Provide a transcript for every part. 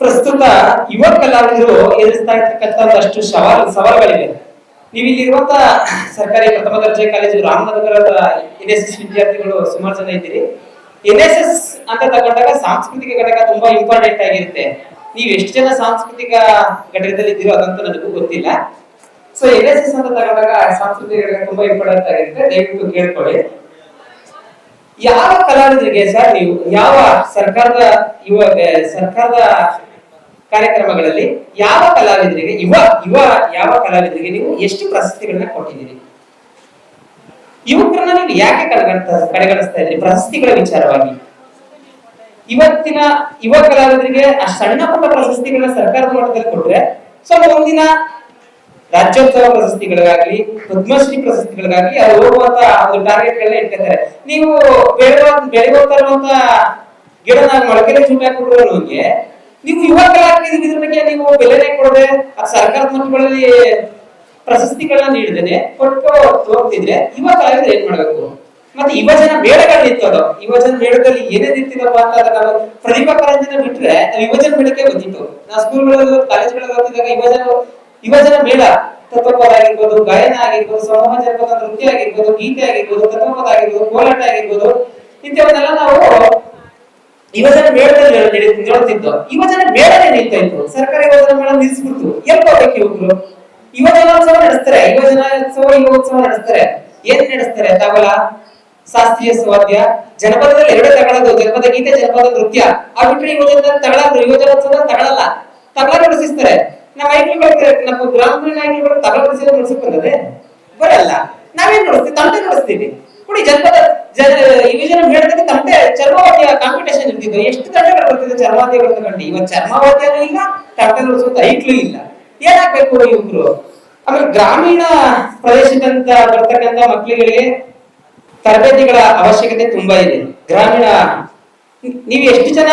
ಪ್ರಸ್ತುತ ಯುವ ಕಲಾವಿದರು ಎದುರಿಸ್ತಾ ಇರ್ತಕ್ಕಂಥ ಒಂದಷ್ಟು ಸವಾಲು ಸವಾಲುಗಳಿವೆ. ನೀವು ಇಲ್ಲಿರುವಂತ ಸರ್ಕಾರಿ ಪ್ರಥಮ ದರ್ಜೆ ಕಾಲೇಜು ರಾಮನಗರದ ಎನ್ ಎಸ್ ಎಸ್ ವಿದ್ಯಾರ್ಥಿಗಳು ಸುಮಾರು ಜನ ಇದ್ದೀರಿ. ಎನ್ ಎಸ್ ಎಸ್ ಅಂತ ತಗೊಂಡಾಗ ಸಾಂಸ್ಕೃತಿಕ ಘಟಕ ತುಂಬಾ ಇಂಪಾರ್ಟೆಂಟ್ ಆಗಿರುತ್ತೆ. ನೀವು ಎಷ್ಟು ಜನ ಸಾಂಸ್ಕೃತಿಕ ಘಟಕದಲ್ಲಿ ಇದ್ದೀರೋ ಅದಂತೂ ನನಗೂ ಗೊತ್ತಿಲ್ಲ. ಸೊ ಎನ್ ಎಸ್ ಎಸ್ ಅಂತ ತಗೊಂಡಾಗ ಸಾಂಸ್ಕೃತಿಕ ಘಟಕ ತುಂಬಾ ಇಂಪಾರ್ಟೆಂಟ್ ಆಗಿರುತ್ತೆ. ದಯವಿಟ್ಟು ಕೇಳ್ಕೊಳ್ಳಿ. ಯಾವ ಕಲಾವಿದರಿಗೆ ಸರ್ ನೀವು, ಯಾವ ಸರ್ಕಾರದ ಯುವ, ಸರ್ಕಾರದ ಕಾರ್ಯಕ್ರಮಗಳಲ್ಲಿ ಯಾವ ಕಲಾವಿದರಿಗೆ, ಯುವ ಯುವ, ಯಾವ ಕಲಾವಿದರಿಗೆ ನೀವು ಎಷ್ಟು ಪ್ರಶಸ್ತಿಗಳನ್ನ ಕೊಟ್ಟಿದ್ದೀರಿ? ಯುವಕರನ್ನ ನೀವು ಯಾಕೆ ಕಡೆಗಣಿಸ್ತಾ ಕಡೆಗಣಿಸ್ತಾ ಇದ್ರಿ? ಪ್ರಶಸ್ತಿಗಳ ವಿಚಾರವಾಗಿ. ಇವತ್ತಿನ ಯುವ ಕಲಾವಿದರಿಗೆ ಆ ಸಣ್ಣ ಪುಟ್ಟ ಪ್ರಶಸ್ತಿಗಳನ್ನ ಸರ್ಕಾರದ ಮಟ್ಟದಲ್ಲಿ ಕೊಟ್ರೆ ಸ್ವಲ್ಪ ಮುಂದಿನ ರಾಜ್ಯೋತ್ಸವ ಪ್ರಶಸ್ತಿಗಳಿಗಾಗ್ಲಿ, ಪದ್ಮಶ್ರೀ ಪ್ರಶಸ್ತಿಗಳಿಗಾಗ್ಲಿ ಅವ್ರು ಹೋಗುವಂತ ಒಂದು ಟಾರ್ಗೆಟ್ ಗಳನ್ನ ಇಟ್ಕೊತಾರೆ. ನೀವು ಬೆಳೆಯುವ ಬೆಳೆಯುವಂತ ಗಿಡನ ಮೊಳಕೆಲೆ ಚೂಟಿ ಹಾಕ್ಬಿಟ್ರೆ ನಿಮಗೆ ನೀವು ಯುವಕ ಇದ್ರ ಬಗ್ಗೆ ನೀವು ಬೆಲೆನೇ ಕೊಡದೆ ಆ ಸರ್ಕಾರದ ಮಟ್ಟಗಳಲ್ಲಿ ಪ್ರಶಸ್ತಿಗಳನ್ನ ನೀಡಿದ್ದೇನೆ, ಕೊಟ್ಟು ಹೋಗ್ತಿದ್ರೆ ಯುವ ಕಲಾವಿದ್ರೆ ಏನ್ ಮಾಡ್ಬೇಕು? ಮತ್ತೆ ಯುವ ಜನ ಮೇಳಗಳು ನಿಂತೋದು. ಯುವ ಜನ ಮೇಳದಲ್ಲಿ ಏನೇ ನಿಂತಿದಪ್ಪ ಅಂತ ನಾವು ಪ್ರತಿಭಾ ಕಾರಂಜಿನ ಬಿಟ್ರೆ ನಾವು ಯುವ ಜನ ಮೇಳಕ್ಕೆ ಬಂದಿತ್ತು. ನಾವು ಸ್ಕೂಲ್ಗಳಲ್ಲಿ ಕಾಲೇಜ್ಗಳಲ್ಲಿ ಓದ್ತಿದ್ದಾಗ ಯುವ ಜನ ಯುವ ಜನ ಮೇಳ ತತ್ವಪದ ಆಗಿರ್ಬೋದು ಗಾಯನ ಆಗಿರ್ಬೋದು, ಸಮೂಹ ಜನಪದ ನೃತ್ಯ ಆಗಿರ್ಬೋದು, ಗೀತೆ ಆಗಿರ್ಬೋದು ತತ್ವಪದ ಆಗಿರ್ಬೋದು, ಕೋಲಾಟ ಆಗಿರ್ಬೋದು, ಇಂಥವನ್ನೆಲ್ಲ ನಾವು ಯುವಜನ ಮೇಳದಲ್ಲಿ ನಡೆ- ನೋಡ್ತಿದ್ದು ಯುವಜನ ಮೇಳನೇ ನಿಲ್ತಾ ಇತ್ತು ಸರ್ಕಾರ ಯುವಜನ ಮೇಳ ನಿಲ್ಸ್ಬಿಡ್ತು ಎಲ್ಲಿ ಹೋಗ್ಬೇಕು ಯುವಕರು ಯುವಜನೋತ್ಸವ ನಡೆಸ್ತಾರೆ. ಯುವಜನೋತ್ಸವ ಯುವೋತ್ಸವ ನಡೆಸ್ತಾರೆ. ಏನ್ ನಡೆಸ್ತಾರೆ ತಬಲ ಶಾಸ್ತ್ರೀಯ ಸ್ವಾದ್ಯ. ಜನಪದದಲ್ಲಿ ಎರಡು ತಗೊಳ್ಳೋದು ಜನಪದ ಗೀತೆ, ಜನಪದ ನೃತ್ಯ. ಆ ಬಿಟ್ಟರೆ ಯುವಜನ ತಗಳ ಯುವಜನೋತ್ಸವ ತಗಳಲ್ಲ. ತಬಲ ನಡೆಸಿಸ್ತಾರೆ ನಮ್ಮ ಐಕ್ಳುಗಳು ನಮ್ಮ ಗ್ರಾಮೀಣ ಐಕ್ಳುಗಳು ತಬಲ ನಡೆಸಿದ್ರೆ ನಡೆಸಿಕೊಂಡ್ರೆ ಬರಲ್ಲ ನಾವೇನ್ ನೋಡಿಸ್ತೀವಿ? ತಂತೆ ನೋಡಿಸ್ತೀವಿ. ನೋಡಿ, ಜನಪದ ಜನ ಯುವಜನ ಮೇಳದಲ್ಲಿ ತಮಟೆ ಚರ್ಮವಾದ್ಯ ಕಾಂಪಿಟೇಷನ್ ಇರ್ತಿದ್ದು ಎಷ್ಟು ತಂಡಗಳು ಬರ್ತಿದೆ ಚರ್ಮವಾದ್ಯಗಳು ತಗೊಂಡು ಇವತ್ತು ಚರ್ಮಾವತಿಯಲ್ಲೂ ಇಲ್ಲ ತಟ್ಟೆಗಳು ನುಡಿಸುವಂತ ಐಕ್ಳು ಇಲ್ಲ. ಏನಾಗ್ಬೇಕು ಯುವಕರು ಆಮೇಲೆ ಗ್ರಾಮೀಣ ಪ್ರದೇಶದಂತ ಬರ್ತಕ್ಕಂಥ ಮಕ್ಕಳಿಗೆ ತರಬೇತಿಗಳ ಅವಶ್ಯಕತೆ ತುಂಬಾ ಇದೆ. ಗ್ರಾಮೀಣ, ನೀವು ಎಷ್ಟು ಜನ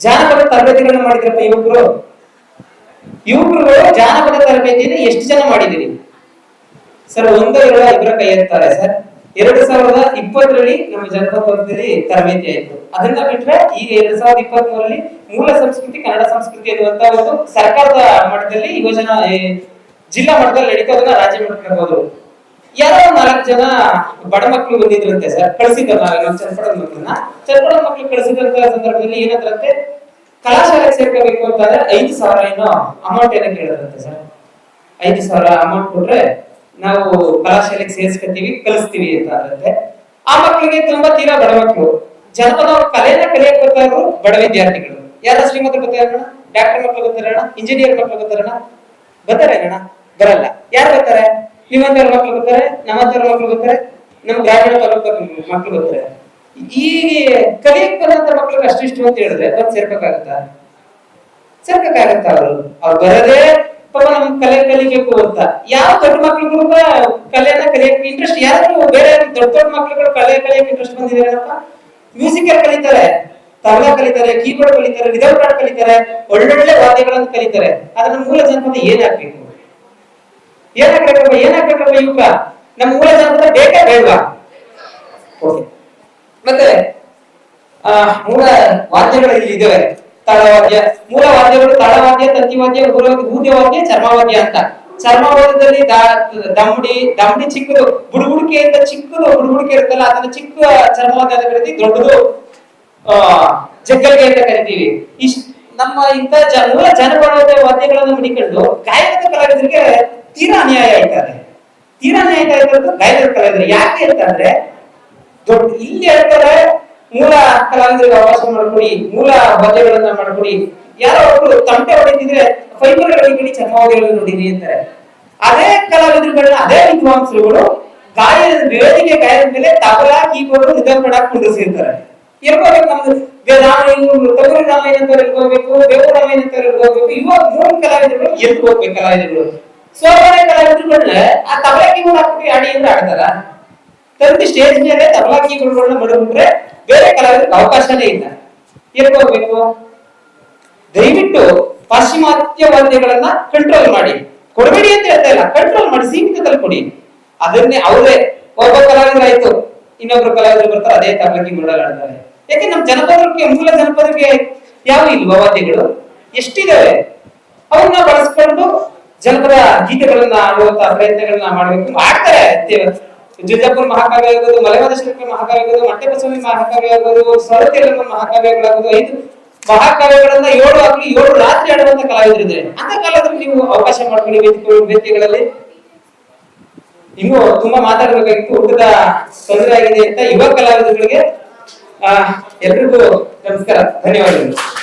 ಜಾನಪದ ತರಬೇತಿಗಳನ್ನ ಮಾಡಿದ್ರಪ್ಪ ಯುವಕರು ಯುವಕರುಗಳು ಜಾನಪದ ತರಬೇತಿಯನ್ನು ಎಷ್ಟು ಜನ ಮಾಡಿದಿರಿ? ಸರ್, ಒಂದೋ ಎರಡು ಇಬ್ಬರ ಕೈ ಎತ್ತಾರೆ ಸರ್. ಎರಡು ಸಾವಿರದ ಇಪ್ಪತ್ತರಲ್ಲಿ ನಮ್ಮ ಜನಪದದಲ್ಲಿ ತರಬೇತಿ ಆಯಿತು. ಅದನ್ನ ಬಿಟ್ಟರೆ ಈಗ ಎರಡು ಸಾವಿರದ ಇಪ್ಪತ್ತ್ ಮೂರರಲ್ಲಿ ಮೂಲ ಸಂಸ್ಕೃತಿ ಕನ್ನಡ ಸಂಸ್ಕೃತಿ ಅನ್ನುವಂತ ಒಂದು ಸರ್ಕಾರದ ಮಟ್ಟದಲ್ಲಿ ಯೋಜನಾ ಜಿಲ್ಲಾ ಮಟ್ಟದಲ್ಲಿ ನಡೀತಾ ಅದನ್ನ ರಾಜ್ಯ ಮಟ್ಟಕ್ಕೆ ಹೋದ್ರು ಯಾರೋ ನಾಲ್ಕು ಜನ ಬಡ ಮಕ್ಕಳು ಬಂದಿದ್ರಂತೆ ಸರ್ ಕಳಿಸಿದ್ರು ನಮ್ಮ ಚನ್ನಪಟ್ಟಣದ ಮಕ್ಕಳನ್ನ. ಚರ್ಪಡ ಮಕ್ಕಳು ಕಳಿಸಿದಂತ ಸಂದರ್ಭದಲ್ಲಿ ಏನಂದ್ರಂತೆ, ಕಲಾಶಾಲೆಗೆ ಸೇರ್ಕೋಬೇಕು ಅಂತಂದ್ರೆ ಐದು ಸಾವಿರ ಏನೋ ಅಮೌಂಟ್ ಏನೋ ಕೇಳಿದ್ರಂತೆ ಸರ್. ಐದು ಸಾವಿರ ಅಮೌಂಟ್ ಕೊಟ್ರೆ ನಾವು ಕಲಾಶಾಲೆಗೆ ಸೇರಿಸ್ಕೊತೀವಿ, ಕಲಿಸ್ತೀವಿ ಅಂತ ಅಂದ್ರೆ ಆ ಮಕ್ಕಳಿಗೆ ತುಂಬಾ ತೀರಾ ಬಡ ಮಕ್ಕಳು. ಜನಪದ ಕಲೆಯನ್ನ ಕಲಿಯಕ್ ಬರ್ತಾ ಇರೋರು ಬಡ ವಿದ್ಯಾರ್ಥಿಗಳು. ಯಾರ ಶ್ರೀಮಂತರು ಬರ್ತಾರಣ್ಣ ಡಾಕ್ಟರ್ ಮಕ್ಕಳು ಬರ್ತಾರಣ್ಣ ಇಂಜಿನಿಯರ್ ಮಕ್ಕಳು ಬರ್ತಾರಣ್ಣ ಬರ್ತಾರೆ ಅಣ್ಣ, ಬರಲ್ಲ. ಯಾರು ಬರ್ತಾರೆ? ನಿಮ್ಮಂತರ ಮಕ್ಕಳು ಬರ್ತಾರೆ ನಮ್ಮಂತರ ಮಕ್ಕಳು ಬರ್ತಾರೆ ನಮ್ಮ ಗ್ರಾಮೀಣ ತಾಲೂಕು ಮಕ್ಕಳು ಬರ್ತಾರೆ. ಈ ಕಲಿಯಕ್ ಬಂದಂತ ಮಕ್ಕಳಿಗೆ ಅಷ್ಟಿಷ್ಟು ಅಂತ ಹೇಳಿದ್ರೆ ಬಂದು ಸೇರ್ಬೇಕಾಗತ್ತಾ? ಸೇರ್ಬೇಕಾಗತ್ತ ಅವರು? ಅವ್ರು ಬರದೇ ಪಾಪ ನಮ್ ಕಲೆ ಕಲಿಬೇಕು ಅಂತ. ಯಾವ ದೊಡ್ಡ ಮಕ್ಳುಗಳು ಕಲೆಯನ್ನ ಕಲಿಯಕ್ಕೆ ಇಂಟ್ರೆಸ್ಟ್ ಯಾರು ಬೇರೆ ದೊಡ್ಡ ದೊಡ್ಡ ಮಕ್ಳುಗಳು ಕಲೆ ಕಲಿಯಕ್ಕೆ ಇಂಟ್ರೆಸ್ಟ್ ಬಂದಿದ್ದಾರಪ್ಪ ಮ್ಯೂಸಿಕ್ ಕಲಿತಾರೆ? ತಬಲ ಕಲಿತಾರೆ ಕೀಬೋರ್ಡ್ ಕಲಿತಾರೆ ಕಾರ್ಡ್ ಕಲಿತಾರೆ, ಒಳ್ಳೊಳ್ಳೆ ವಾದ್ಯಗಳನ್ನು ಕಲಿತಾರೆ. ನಮ್ಮ ಮೂಲ ಜನಪದ ಏನಾಗ್ಬೇಕು ಏನಾಗ್ಬೇಕಪ್ಪ ಏನಾಗ್ಬೇಕಪ್ಪ ಯುವಕ ನಮ್ಮ ಮೂಲ ಜನಪದ ಬೇಕೇ ಬೇಡವಾ? ಮತ್ತೆ, ಆ, ಮೂಲ ವಾದ್ಯಗಳು ಇಲ್ಲಿ ಇದಾವೆ. ತಾಳವಾದ್ಯ ಮೂಲ ವಾದ್ಯಗಳು ತಳವಾದ್ಯ ತಂತಿವಾದ್ಯ ಊದ್ಯವಾದ್ಯ ಚರ್ಮವಾದ್ಯ ಅಂತ. ಚರ್ಮವಾದ್ಯದಲ್ಲಿ ದಮಡಿ ದಮಡಿ ಚಿಕ್ಕದು, ಬುಡುಬುಡಿಕೆಯಿಂದ ಚಿಕ್ಕದು ಬುಡುಬುಡಿಕೆ ಇರುತ್ತಲ್ಲ, ಅದನ್ನ ಚಿಕ್ಕ ಚರ್ಮವಾದ್ಯ ಅಂತ ಕರಿತೀವಿ, ದೊಡ್ಡದು, ಆ, ಜಗ್ಗಲ್ಗೆ ಅಂತ ಕರಿತೀವಿ. ಇಷ್ಟ ನಮ್ಮ ಜ ಮೂಲ ಜನಪದ ವಾದ್ಯಗಳನ್ನು ಮಡಿಕೊಂಡು ಗಾಯಕದ ಕಲಾವಿದರಿಗೆ ತೀರಾ ಅನ್ಯಾಯ ಆಯ್ತಾರೆ ತೀರಾ ಅನ್ಯಾಯ ಆಯ್ತಾರೆ ಗಾಯಕದ ಕಲಾವಿದರು ಯಾಕೆ ಅಂತಂದ್ರೆ, ದೊಡ್ಡ ಇಲ್ಲಿ ಹೇಳ್ತಾರೆ ಮೂಲ ಕಲಾವಿದರಿಗೆ ಅವಕಾಶ ಮಾಡಿಕೊಡಿ, ಮೂಲ ಬದ್ಧಗಳನ್ನ ಮಾಡಿಕೊಡಿ. ಯಾರೋ ಒಬ್ರು ತಂಟೆ ಹೊಡಿತಿದ್ರೆ ಫೈಬರ್ ಗಳಿಗಳಿ ಚರ್ಮವಾದಿಗಳನ್ನು ನೋಡಿರಿ ಅಂತಾರೆ. ಅದೇ ಕಲಾವಿದರುಗಳನ್ನ ಅದೇ ವಿದ್ವಾಂಸರುಗಳು ಗಾಯನ ವೇದಿಕೆ ಗಾಯದ ಮೇಲೆ ತಬಲ, ಕೀಬೋರ್ಡ್ ನಿಧನ ಮಾಡಕ್ ಕುಂಡಿಸಿರ್ತಾರೆ ಇರ್ಕೋಬೇಕು ನಮ್ದು. ಬೇ- ರಾಮ ಇವ್ರು ತಗುರು ರಾಮಾಯಣ ಅಂತ ಇರ್ಕೋಬೇಕು ಬೇವು ರಾಮಾಯಣ ಅಂತ ಇವಾಗ ಮೂರು ಕಲಾವಿದರುಗಳು ಹೋಗ್ಬೇಕು ಕಲಾವಿದರುಗಳು. ಸೋಮನೆ ಕಲಾವಿದರುಗಳನ್ನ ಆ ತಬಲ, ಕೀಬೋರ್ಡ್ ಹಾಕ್ಬಿಟ್ಟು ಅಂದ್ರೆ ಆಡ್ತಾರ. ತಂದು ಸ್ಟೇಜ್ ಮೇಲೆ ತಬಲಾ, ಕೀಬೋರ್ಡ್ಗಳನ್ನ ಮಡಗ್ಬಿಟ್ರೆ ಬೇರೆ ಕಲಾವಿದರಿಗೆ ಅವಕಾಶನೇ ಇಲ್ಲ. ಹೋಗ್ಬೇಕು ದಯವಿಟ್ಟು ಪಾಶ್ಚಿಮಾತ್ಯ ವಾದ್ಯಗಳನ್ನ ಕಂಟ್ರೋಲ್ ಮಾಡಿ. ಕೊಡಬೇಡಿ ಅಂತ ಹೇಳ್ತಾ ಇಲ್ಲ. ಕಂಟ್ರೋಲ್ ಮಾಡಿ, ಸೀಮಿತದಲ್ಲಿ ಕೊಡಿ. ಅದನ್ನೇ ಅವರೇ ಒಬ್ಬ ಕಲಾವಿದರಾಯ್ತು ಇನ್ನೊಬ್ರು ಕಲಾವಿದರು ಬರ್ತಾರೆ, ಅದೇ ತಬಲಕ್ಕೆ ಕೀಬೋರ್ಡ್ ಆಡ್ತಾರೆ ಯಾಕೆ ನಮ್ಮ ಜನಪದಕ್ಕೆ ಮೂಲ ಜನಪದಕ್ಕೆ ಯಾವ ಇಲ್ವಾ ವಾದ್ಯಗಳು? ಎಷ್ಟಿದಾವೆ? ಅವನ್ನ ಬಳಸ್ಕೊಂಡು ಜನಪದ ಗೀತೆಗಳನ್ನ ಆಡುವಂತ ಪ್ರಯತ್ನಗಳನ್ನ ಮಾಡಬೇಕು, ಮಾಡ್ತಾರೆ. ಜುಜಾಪುರ ಮಹಾಕಾವ್ಯ ಆಗ್ಬೋದು ಮಲೆನಾಡ ಶಿಲ್ಪ ಮಹಾಕಾವ್ಯ ಆಗ್ಬೋದು ಮಟ್ಟೆಬಸವನಿ ಮಹಾಕಾವ್ಯ ಆಗ್ಬೋದು ಸ್ವರತೆಯಲ್ಲಮ್ಮ ಮಹಾಕಾವ್ಯಗಳಾಗ್ಬೋದು ಐದು ಮಹಾಕಾವ್ಯಗಳನ್ನ ಏಳು ಆಗ್ಲಿ ಏಳು ರಾತ್ರಿ ಆಡುವಂತ ಕಲಾವಿದರಿದ್ದಾರೆ. ಅಂತ ಕಾಲದಲ್ಲಿ ನೀವು ಅವಕಾಶ ಮಾಡ್ಕೊಳ್ಳಿ ವೇದಿಕೆ ವೇದಿಕೆಗಳಲ್ಲಿ. ಇನ್ನು ತುಂಬಾ ಮಾತಾಡಬೇಕಾಗಿತ್ತು, ಊಟದ ತೊಂದರೆ ಆಗಿದೆ ಅಂತ ಯುವ ಕಲಾವಿದರುಗಳಿಗೆ, ಆ, ಎಲ್ರಿಗೂ ನಮಸ್ಕಾರ, ಧನ್ಯವಾದಗಳು.